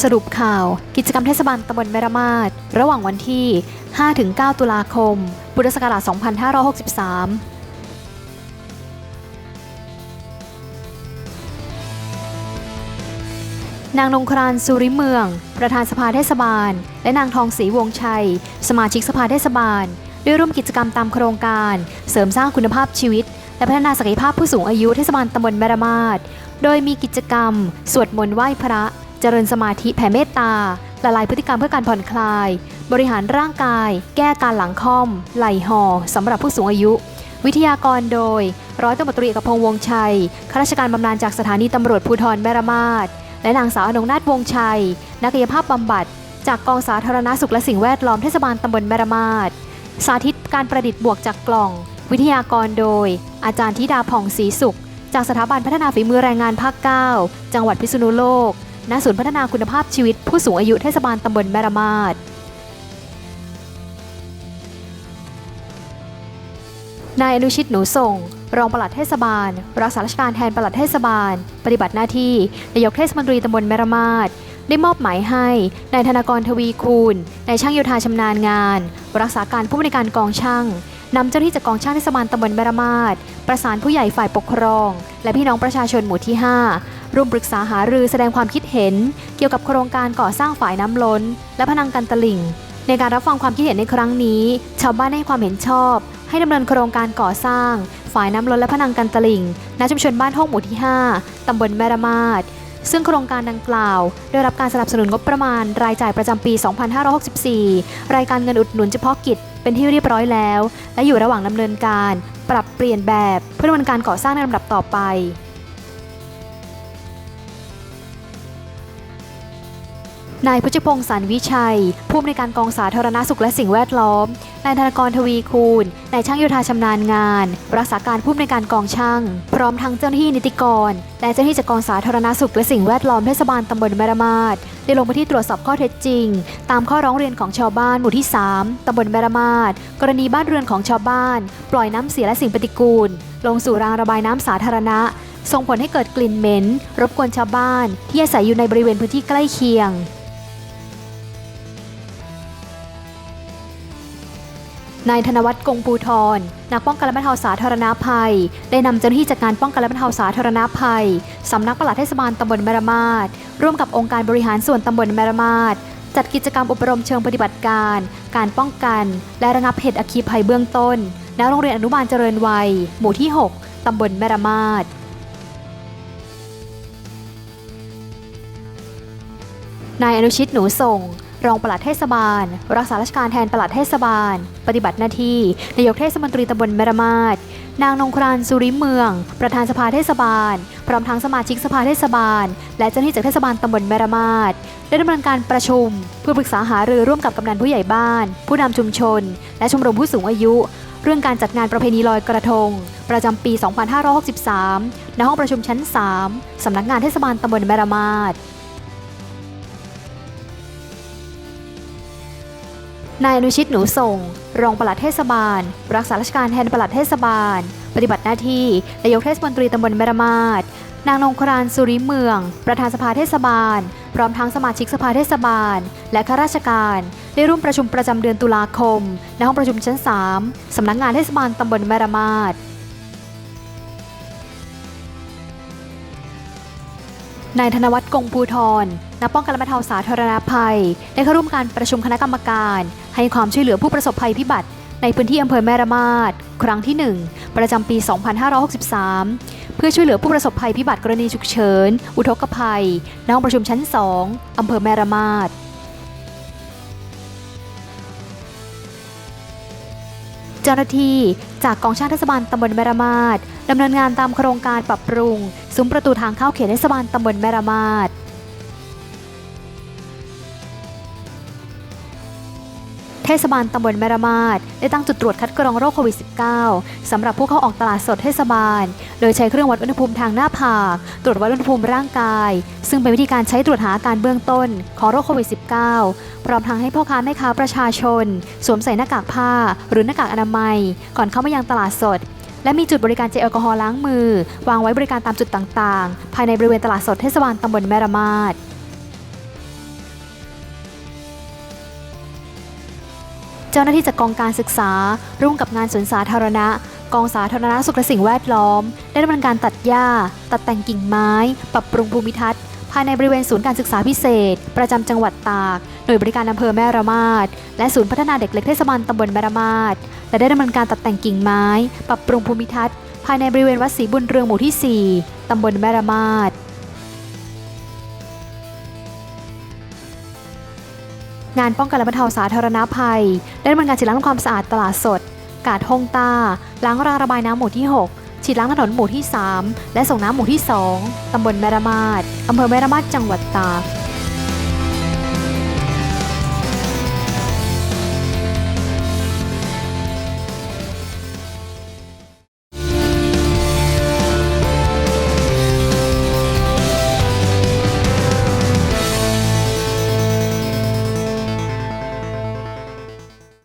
สรุปข่าว กิจกรรมเทศบาลตำบลแมรามาดระหว่างวันที่ 5-9 ตุลาคม พุทธศักราช 2563นางนงครานสุริเมือง ประธานสภาเทศบาล และนางทองศรีวงชัย สมาชิกสภาเทศบาล ได้ร่วมกิจกรรมตามโครงการ เสริมสร้างคุณภาพชีวิต และพัฒนาศักยภาพผู้สูงอายุเทศบาลตำบลแมรมาดโดยมีกิจกรรม สวดมนต์ไหว้พระ เจริญสมาธิแผ่เมตตา ละลายพฤติกรรมเพื่อการผ่อนคลาย บริหารร่างกาย แก้การหลังค่อม ไหลห่อสำหรับผู้สูงอายุ วิทยากรโดย ร้อยตำรวจตรีเอกพงษ์วงชัยข้าราชการบำนาญจากสถานีตำรวจภูธรแม่ระมาดและนางสาวอนงนาถวงชัย นักกายภาพบำบัด จากกองสาธารณสุขและสิ่งแวดล้อมเทศบาลตำบลแม่ระมาดสาธิตการประดิษฐ์บวกจากกล่อง วิทยากรโดย อาจารย์ธิดาผ่องศรีสุข จากสถาบันพัฒนาฝีมือแรงงานภาค 9 จังหวัดพิษณุโลก ณศูนย์พัฒนาคุณภาพชีวิตผู้สูงอายุเทศบาลตำบลแม่ระมาดนายอนุชิตหนูส่ง รองปลัดเทศบาล รักษาราชการแทนปลัดเทศบาล ปฏิบัติหน้าที่นายกเทศมนตรีตำบลแมรมาดได้มอบหมายให้นายธนากรทวีคูณนายช่างโยธาชำนาญงาน รักษาการผู้บริการกองช่างนำเจ้าหน้าที่จากกองช่างเทศบาลตำบลแมรมาดประสานผู้ใหญ่ฝ่ายปกครอง และพี่น้องประชาชนหมู่ที่ 5 ร่วมปรึกษาหารือแสดงความคิดเห็น เกี่ยวกับโครงการก่อสร้างฝายน้ำล้น และพนังกันตลิ่ง ในการรับฟังความคิดเห็นในครั้งนี้ ชาวบ้านให้ความเห็นชอบ ให้ดำเนินโครงการก่อสร้างฝายน้ำล้นและพนังกันตลิ่งณชุมชนบ้านห้องหมู่ที่ 5 ตำบลแม่ระมาดซึ่งโครงการดังกล่าว ได้รับการสนับสนุนงบประมาณรายจ่ายประจำปี 2564 รายการเงินอุดหนุนเฉพาะกิจเป็นที่เรียบร้อยแล้ว และอยู่ระหว่างดำเนินการ ปรับเปลี่ยนแบบเพื่อดำเนินการก่อสร้างในลำดับต่อไป นายพุชพงศ์สันวิชัย ผู้อำนวยการกองสาธารณสุขและสิ่งแวดล้อม นายธนากรทวีคูณ นายช่างโยธาชำนาญงาน รักษาการผู้อำนวยการกองช่าง พร้อมทั้งเจ้าหน้าที่นิติกร และเจ้าหน้าที่จากกองสาธารณสุขและสิ่งแวดล้อมเทศบาลตำบลแมรมาดได้ลงพื้นที่ตรวจสอบข้อเท็จจริง ตามข้อร้องเรียนของชาวบ้านหมู่ที่ 3ตำบลแมรมาดกรณีบ้านเรือนของชาวบ้าน ปล่อยน้ำเสียและสิ่งปฏิกูล ลงสู่รางระบายน้ำสาธารณะส่งผลให้เกิดกลิ่นเหม็น รบกวนชาวบ้าน ที่อาศัยอยู่ในบริเวณพื้นที่ใกล้เคียง นายธนวัฒน์กงปูทรนักป้องกันและบรรเทาสาธารณภัย ได้นำเจ้าหน้าที่จากการป้องกันและบรรเทาสาธารณภัยสำนักปลัดเทศบาลตำบลแมรมาดร่วมกับองค์การบริหารส่วนตำบลแมรมาดจัดกิจกรรมอบรมเชิงปฏิบัติการ การป้องกัน และระงับเหตุอัคคีภัยเบื้องต้นณโรงเรียนอนุบาลเจริญวัย หมู่ที่ 6 ตำบลแมรมาดนายอนุชิตหนูส่ง รองปลัดเทศบาล รักษาราชการแทนปลัดเทศบาล ปฏิบัติหน้าที่นายกเทศมนตรีตำบลแมรมาดนางนงครานสุริเมือง ประธานสภาเทศบาล พร้อมทั้งสมาชิกสภาเทศบาล และเจ้าหน้าที่จากเทศบาลตำบลแมรมาดได้ดำเนินการประชุม เพื่อปรึกษาหารือร่วมกับกำนันผู้ใหญ่บ้าน ผู้นำชุมชน และชมรมผู้สูงอายุ เรื่องการจัดงานประเพณีลอยกระทง ประจำปี 2563 ณ ห้องประชุมชั้น 3 สำนักงานเทศบาลตำบลแมรมาด นายอนุชิตหนูส่ง รองปลัดเทศบาล รักษาราชการแทนปลัดเทศบาล ปฏิบัติหน้าที่นายกเทศมนตรีตำบลแมรมาดนางนงครานสุริเมือง ประธานสภาเทศบาล พร้อมทั้งสมาชิกสภาเทศบาล และข้าราชการ ได้ร่วมประชุมประจำเดือนตุลาคม ณ ห้องประชุมชั้น 3 สำนักงานเทศบาลตำบลแมรมาดนายธนวัฒน์กงภูทร นักป้องกันและบรรเทาสาธารณภัย ได้เข้าร่วมการประชุมคณะกรรมการ ให้ความช่วยเหลือผู้ประสบภัยพิบัติ ในพื้นที่อำเภอแม่ระมาดครั้งที่ 1 ประจำปี 2563 เพื่อช่วยเหลือผู้ประสบภัยพิบัติกรณีฉุกเฉิน อุทกภัยณห้องประชุมชั้น 2อำเภอแม่ระมาดเจ้าหน้าที่จากกองช่างเทศบาลตำบลแมรามาดดำเนินงานตามโครงการปรับปรุง ซุ้มประตูทางเข้าเขตเทศบาลตำบลแมรามาด ศบาลตำบลแมรมาดได้ตั้งจุดตรวจคัดกรองโรคโควิด -19 สำหรับผู้เข้าออกตลาดสดเทศบาล โดยใช้เครื่องวัดอุณหภูมิทางหน้าผาก ตรวจวัดอุณหภูมิร่างกาย ซึ่งเป็นวิธีการใช้ตรวจหาอาการเบื้องต้นของโรคโควิด -19 พร้อมทั้งให้พ่อค้าแม่ค้าประชาชน สวมใส่หน้ากากผ้า หรือหน้ากากอนามัย ก่อนเข้ามายังตลาดสดและมีจุดบริการเจลแอลกอฮอล์ล้างมือ วางไว้บริการตามจุดต่างๆ ภายในบริเวณตลาดสดเทศบาลตำบลแมรามาด เจ้าหน้าที่จากกองการศึกษา ร่วมกับงานสวนสาธารณะ กองสาธารณสุขและสิ่งแวดล้อม ได้ดำเนินการตัดหญ้า ตัดแต่งกิ่งไม้ ปรับปรุงภูมิทัศน์ภายในบริเวณศูนย์การศึกษาพิเศษ ประจำจังหวัดตาก หน่วยบริการอำเภอแม่ระมาดและศูนย์พัฒนาเด็กเล็กเทศบาลตำบลแม่ระมาดและได้ดำเนินการตัดแต่งกิ่งไม้ ปรับปรุงภูมิทัศน์ ภายในบริเวณวัดศรีบุญเรืองหมู่ที่ 4 ตำบลแม่ระมาด งานป้องกันและบรรเทาสาธารณภัย ได้ดำเนินการฉีดล้างความสะอาดตลาดสด กาดฮงตา ล้างรางระบายน้ำหมู่ที่ 6 ฉีดล้างถนนหมู่ที่ 3 และส่งน้ำหมู่ที่ 2 ตำบลแม่ระมาดอำเภอแม่ระมาดจังหวัดตาก